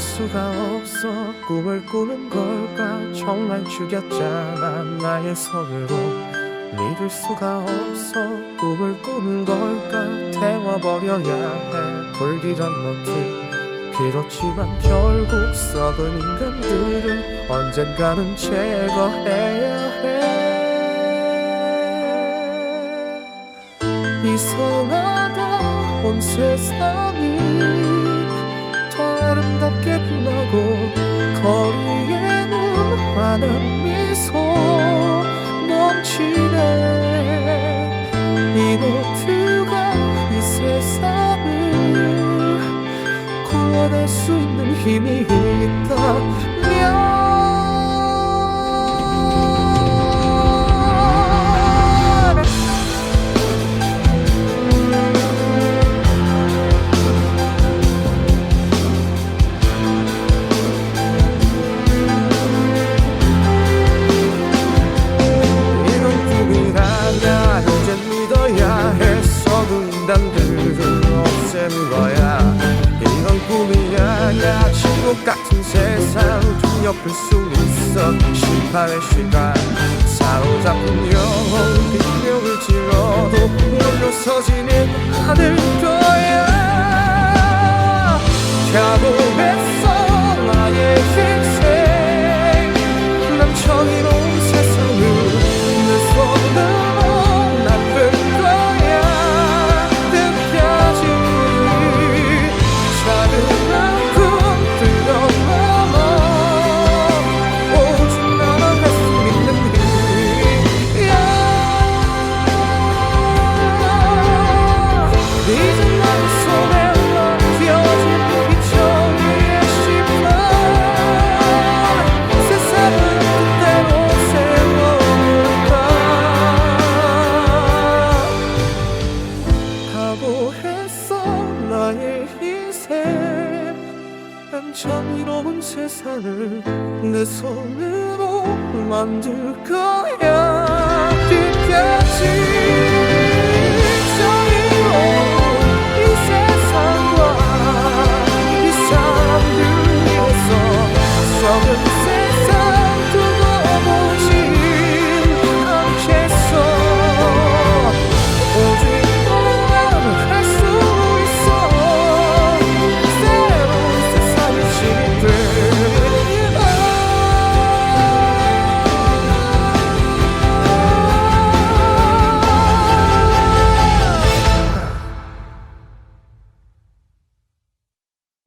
수가 없어 꿈을 꾸는 걸까? 정말 죽였잖아 나의 손으로. 믿을 수가 없어 꿈을 꾸는 걸까? 태워버려야 해. 불기 전 노트 그렇지만 결국 썩은 인간들은 언젠가는 제거해야 해. 이상하다 온 세상이 더 아름답게 빛나고 거리에는 환한 미소 넘치네. 이 노트가 이 세상을 구원할 수 있는 힘이 있다 인간들을 없애는 거야. 이건 꿈이 아니야 지옥 같은 세상 뒤엎을 수 있어. 심판의 시간. 사로잡힌 영혼 비명을 질러도 물러서지는 않을 거야. 각오했 각오했어 나의 난 정의로운 세상을 내 손으로 만들 거야. 끝까지